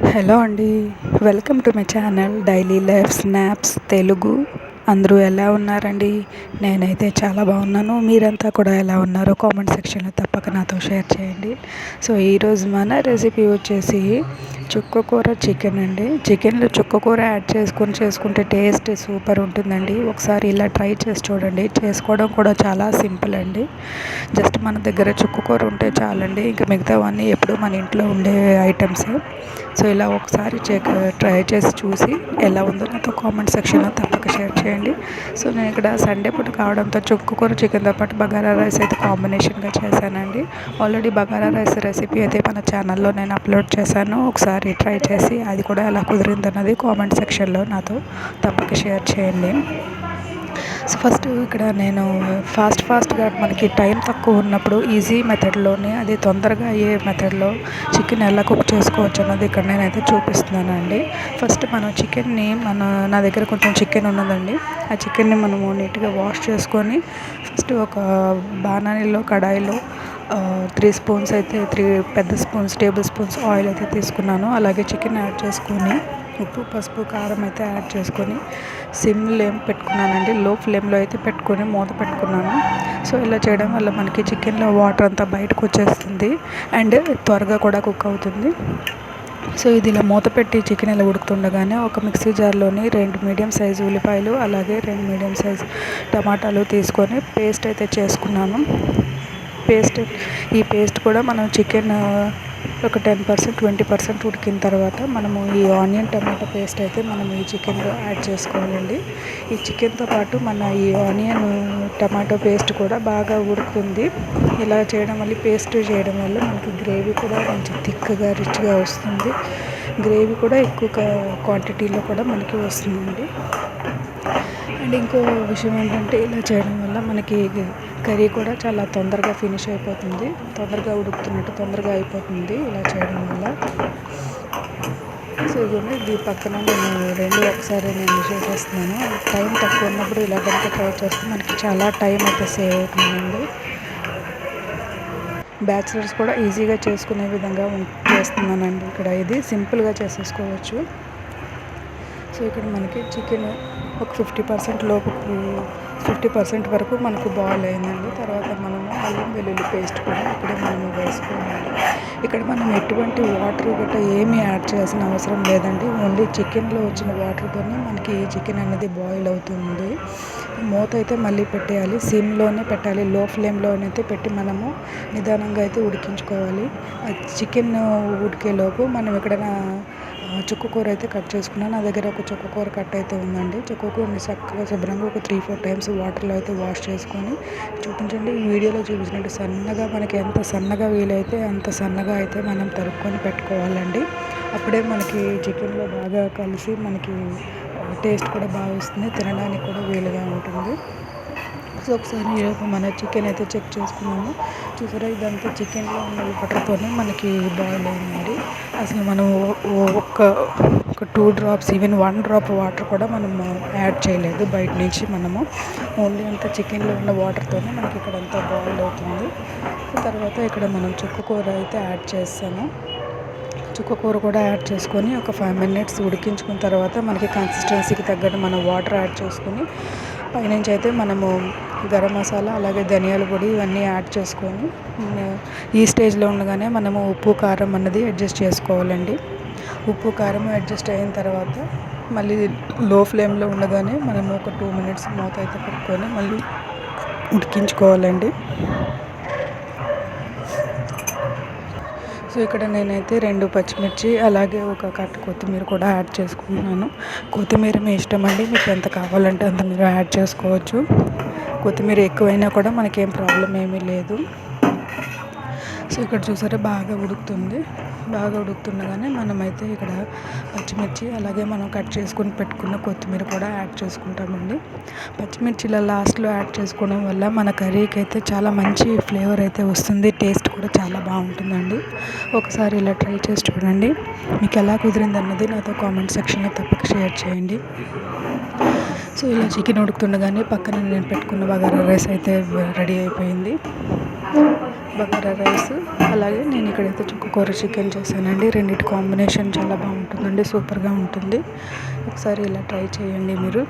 Hello అండి welcome to my channel daily life snaps Telugu. అందరూ ఎలా ఉన్నారండి? నేనైతే చాలా బాగున్నాను. మీరంతా కూడా ఎలా ఉన్నారో కామెంట్ సెక్షన్లో తప్పక నాతో షేర్ చేయండి. సో ఈరోజు మన రెసిపీ వచ్చేసి చుక్క కూర చికెన్ అండి. చికెన్లో చుక్క కూర యాడ్ చేసుకొని చేసుకుంటే టేస్ట్ సూపర్ ఉంటుందండి. ఒకసారి ఇలా ట్రై చేసి చూడండి. చేసుకోవడం కూడా చాలా సింపుల్ అండి. జస్ట్ మన దగ్గర చుక్క కూర ఉంటే చాలండి. ఇంకా మిగతావన్నీ ఎప్పుడు మన ఇంట్లో ఉండే ఐటమ్స్. సో ఇలా ఒకసారి ట్రై చేసి చూసి ఎలా ఉందో నాతో కామెంట్ సెక్షన్లో తప్పక షేర్ చేయండి. చేయండి. సో నేను ఇక్కడ సండే పూట కావడంతో చుక్కు కూర చికెన్తో పాటు బగారా రైస్ అయితే కాంబినేషన్గా చేశానండి. ఆల్రెడీ బగారా రైస్ రెసిపీ అయితే మన ఛానల్లో నేను అప్లోడ్ చేశాను. ఒకసారి ట్రై చేసి అది కూడా ఎలా కుదిరిందన్నది కామెంట్ సెక్షన్లో నాతో తప్పక షేర్ చేయండి. సో ఫస్ట్ ఇక్కడ నేను ఫాస్ట్ ఫాస్ట్గా మనకి టైం తక్కువ ఉన్నప్పుడు ఈజీ మెథడ్లోనే అది తొందరగా అయ్యే మెథడ్లో చికెన్ ఎలా కుక్ చేసుకోవచ్చు అన్నది ఇక్కడ నేనైతే చూపిస్తున్నానండి. ఫస్ట్ మనం చికెన్ని మన నా దగ్గర కొంచెం చికెన్ ఉన్నదండి. ఆ చికెన్ని మనము నీట్గా వాష్ చేసుకొని ఫస్ట్ ఒక బాణానిలో కడాయిలో త్రీ స్పూన్స్ అయితే త్రీ పెద్ద స్పూన్స్ టేబుల్ స్పూన్స్ ఆయిల్ అయితే తీసుకున్నాను. అలాగే చికెన్ యాడ్ చేసుకొని ఉప్పు పసుపు కారం అయితే యాడ్ చేసుకొని సిమ్ ఏం పెట్టుకున్నానండి లో ఫ్లేమ్లో అయితే పెట్టుకొని మూత పెట్టుకున్నాను. సో ఇలా చేయడం వల్ల మనకి చికెన్లో వాటర్ అంతా బయటకు వచ్చేస్తుంది అండ్ త్వరగా కూడా కుక్ అవుతుంది. సో ఇది ఇలా మూత పెట్టి చికెన్ ఇలా ఉడుకుతుండగానే ఒక మిక్సీ జార్లోని రెండు మీడియం సైజు ఉల్లిపాయలు అలాగే రెండు మీడియం సైజు టమాటాలు తీసుకొని పేస్ట్ అయితే చేసుకున్నాను. పేస్ట్ ఈ పేస్ట్ కూడా మనం చికెన్ ఒక టెన్ పర్సెంట్ ట్వంటీ పర్సెంట్ ఉడికిన తర్వాత మనము ఈ ఆనియన్ టమాటో పేస్ట్ అయితే మనం ఈ చికెన్లో యాడ్ చేసుకోవాలండి. ఈ చికెన్తో పాటు మన ఈ ఆనియన్ టమాటో పేస్ట్ కూడా బాగా ఉడుకుతుంది. ఇలా చేయడం వల్ల పేస్ట్ చేయడం వల్ల మనకి గ్రేవీ కూడా కొంచెం థిక్గా రిచ్గా వస్తుంది. గ్రేవీ కూడా ఎక్కువ క్వాంటిటీలో కూడా మనకి వస్తుందండి. అండ్ ఇంకో విషయం ఏంటంటే ఇలా చేయడం వల్ల మనకి కర్రీ కూడా చాలా తొందరగా ఫినిష్ అయిపోతుంది. తొందరగా ఉడుకుతున్నట్టు తొందరగా అయిపోతుంది ఇలా చేయడం వల్ల. సో ఇవన్నీ ఇది పక్కన నేను రెండు ఒకసారి నేను చేసేస్తున్నాను టైం తక్కువ ఉన్నప్పుడు ఇలా కనుక ట్రై చేస్తే మనకి చాలా టైం అయితే సేవ్ అవుతుందండి. బ్యాచిలర్స్ కూడా ఈజీగా చేసుకునే విధంగా చేస్తున్నానండి ఇక్కడ. ఇది సింపుల్గా చేసేసుకోవచ్చు. సో ఇక్కడ మనకి చికెన్ ఒక ఫిఫ్టీ పర్సెంట్ లోపు ఫిఫ్టీ పర్సెంట్ వరకు మనకు బాయిల్ అయిందండి. తర్వాత మనము అల్లం వెల్లుల్లి పేస్ట్ కూడా ఇక్కడే మనము వేసుకోవాలి. ఇక్కడ మనం ఎటువంటి వాటర్ గట్రా ఏమీ యాడ్ చేయాల్సిన అవసరం లేదండి. ఓన్లీ చికెన్లో వచ్చిన వాటర్తోనే మనకి చికెన్ అనేది బాయిల్ అవుతుంది. మూత అయితే మళ్ళీ పెట్టేయాలి. సిమ్లోనే పెట్టాలి. లో ఫ్లేమ్లోనైతే పెట్టి మనము నిదానంగా అయితే ఉడికించుకోవాలి. చికెన్ ఉడికేలోపు మనం ఎక్కడైనా చుక్క కూర అయితే కట్ చేసుకున్నాను నా దగ్గర ఒక చుక్క కూర కట్ అయితే ఉందండి. చుక్క కూరని చక్కగా శుభ్రంగా ఒక త్రీ ఫోర్ టైమ్స్ వాటర్లో అయితే వాష్ చేసుకొని చూపించండి. ఈ వీడియోలో చూపించినట్టు సన్నగా మనకి ఎంత సన్నగా వీలైతే అంత సన్నగా అయితే మనం తరుక్కొని పెట్టుకోవాలండి. అప్పుడే మనకి చికెన్లో బాగా కలిసి మనకి టేస్ట్ కూడా బాగా వస్తుంది. తినడానికి కూడా వీలుగా ఉంటుంది. సో ఒకసారి మన చికెన్ అయితే చెక్ చేసుకున్నాము. చూసారా? ఇదంతా చికెన్లో ఉన్న వాటర్తోనే మనకి బాయిల్ అయిందండి. అసలు మనం ఒక్క ఒక two drops even one drop water కూడా మనము యాడ్ చేయలేదు బయట నుంచి మనము. ఓన్లీ అంతా చికెన్లో ఉన్న వాటర్తోనే మనకి ఇక్కడ అంతా బాయిల్ అవుతుంది. తర్వాత ఇక్కడ మనం చుక్క కూర అయితే యాడ్ చేస్తాము చుక్క కూర కూడా యాడ్ చేసుకొని ఒక ఫైవ్ మినిట్స్ ఉడికించుకున్న తర్వాత మనకి కన్సిస్టెన్సీకి తగ్గట్టు మనం వాటర్ యాడ్ చేసుకొని పైనుంచి అయితే మనము గరం మసాలా అలాగే ధనియాల పొడి ఇవన్నీ యాడ్ చేసుకొని ఈ స్టేజ్లో ఉండగానే మనము ఉప్పు కారం అన్నది అడ్జస్ట్ చేసుకోవాలండి. ఉప్పు కారం అడ్జస్ట్ అయిన తర్వాత మళ్ళీ లో ఫ్లేమ్లో ఉండగానే మనము ఒక టూ మినిట్స్ మూత అయితే పెట్టుకొని మళ్ళీ ఉడికించుకోవాలండి. సో ఇక్కడ నేనైతే రెండు పచ్చిమిర్చి అలాగే ఒక కట్ట కొత్తిమీర కూడా యాడ్ చేసుకుంటున్నాను. కొత్తిమీర మీ ఇష్టం అండి మీకు ఎంత కావాలంటే అంత మీరు యాడ్ చేసుకోవచ్చు. కొత్తిమీర ఎక్కువైనా కూడా మనకేం ప్రాబ్లం ఏమీ లేదు. సో ఇక్కడ చూసారా బాగా ఉడుకుతుంది. బాగా ఉడుకుతుండగానే మనమైతే ఇక్కడ పచ్చిమిర్చి అలాగే మనం కట్ చేసుకుని పెట్టుకున్న కొత్తిమీర కూడా యాడ్ చేసుకుంటామండి. పచ్చిమిర్చిల లాస్ట్లో యాడ్ చేసుకోవడం వల్ల మన కర్రీకి అయితే చాలా మంచి ఫ్లేవర్ అయితే వస్తుంది. టేస్ట్ కూడా చాలా బాగుంటుందండి. ఒకసారి ఇలా ట్రై చేసి చూడండి. మీకు ఎలా కుదిరింది అన్నది నాతో కామెంట్ సెక్షన్లో తప్పక షేర్ చేయండి. సో ఇలా చికెన్ ఉడుకుతుండగానే పక్కన నేను పెట్టుకున్న బగారా రైస్ అయితే రెడీ అయిపోయింది. బగారా రైస్ అలాగే నేను ఇక్కడైతే చుక్కకూర చికెన్ చేశానండి. రెండింటి కాంబినేషన్ చాలా బాగుంటుందండి సూపర్గా ఉంటుంది. ఒకసారి ఇలా ట్రై చేయండి మీరు.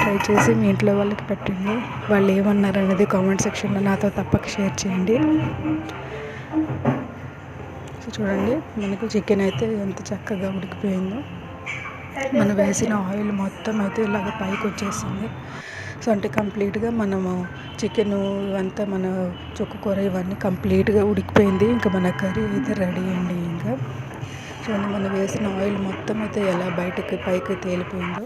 ట్రై చేసి మీ ఇంట్లో వాళ్ళకి పెట్టండి. వాళ్ళు ఏమన్నారు అనేది కామెంట్ సెక్షన్లో నాతో తప్పక షేర్ చేయండి. సో చూడండి మనకు చికెన్ అయితే ఎంత చక్కగా ఉడికిపోయిందో. మనం వేసిన ఆయిల్ మొత్తం అయితే ఇలాగ పైకి వచ్చేసింది. సో అంటే కంప్లీట్గా మనము చికెన్ ఇవంతా మన చుక్క కూర ఇవన్నీ కంప్లీట్గా ఉడికిపోయింది. ఇంకా మన కర్రీ అయితే రెడీ అండి ఇంకా. చూడండి మనం వేసిన ఆయిల్ మొత్తం అయితే ఎలా బయటకి పైకి తేలిపోయిందో.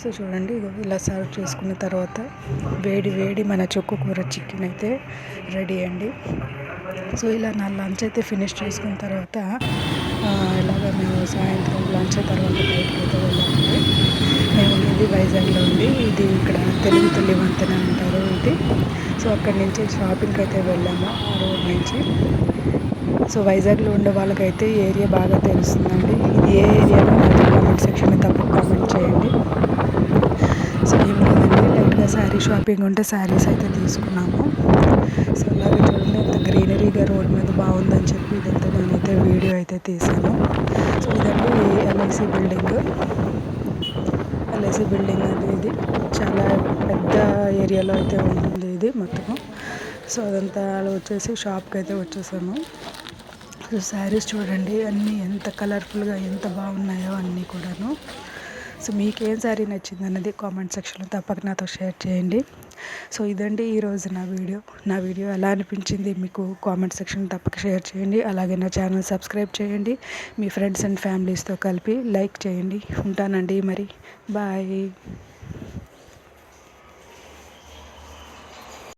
సో చూడండి ఇలా సర్వ్ చేసుకున్న తర్వాత వేడి వేడి మన చుక్క కూర చికెన్ అయితే రెడీ అండి. సో ఇలా నా లంచ్ అయితే ఫినిష్ చేసుకున్న తర్వాత ఇలాగ మేము సాయంత్రం లంచ్ తర్వాత బయటకు అయితే వెళ్ళామండి. మేము ఇది వైజాగ్లో ఉంది ఇది ఇక్కడ తెలుగు తల్లి వంతెన అంటారు ఇది. సో అక్కడి నుంచి షాపింగ్కి అయితే వెళ్ళాము ఆ రోడ్ నుంచి. సో వైజాగ్లో ఉండే వాళ్ళకైతే ఏరియా బాగా తెలుస్తుందండి. ఇది ఏ ఏరియాలో నాకు కామెంట్ సెక్షన్ తప్పక కామెంట్ చేయండి. శారీ షాపింగ్ ఉంటే శారీస్ అయితే తీసుకున్నాము. సో అలాగే చూడండి ఎంత గ్రీనరీగా రోడ్ మీద బాగుందని చెప్పి ఇదంతా నేనైతే వీడియో అయితే తీసాను సో ఇదండి ఎల్ఐసి బిల్డింగ్. ఎల్ఐసి బిల్డింగ్ అనేది ఇది. చాలా పెద్ద ఏరియాలో అయితే ఉంటుంది ఇది మొత్తము. సో అదంతా వచ్చేసి షాప్కి అయితే వచ్చేసాము. సో శారీస్ చూడండి అన్నీ ఎంత కలర్ఫుల్గా ఎంత బాగున్నాయో అన్నీ కూడాను. సో మీకు ఏం శారీ నచ్చింది అన్నది కామెంట్ సెక్షన్లో తప్పక నాతో షేర్ చేయండి. సో ఇదండి ఈరోజు నా వీడియో. నా వీడియో ఎలా అనిపించింది మీకు కామెంట్ సెక్షన్ తప్పక షేర్ చేయండి. అలాగే నా ఛానల్ సబ్స్క్రైబ్ చేయండి. మీ ఫ్రెండ్స్ అండ్ ఫ్యామిలీస్తో కలిపి లైక్ చేయండి. ఉంటానండి మరి. బాయ్.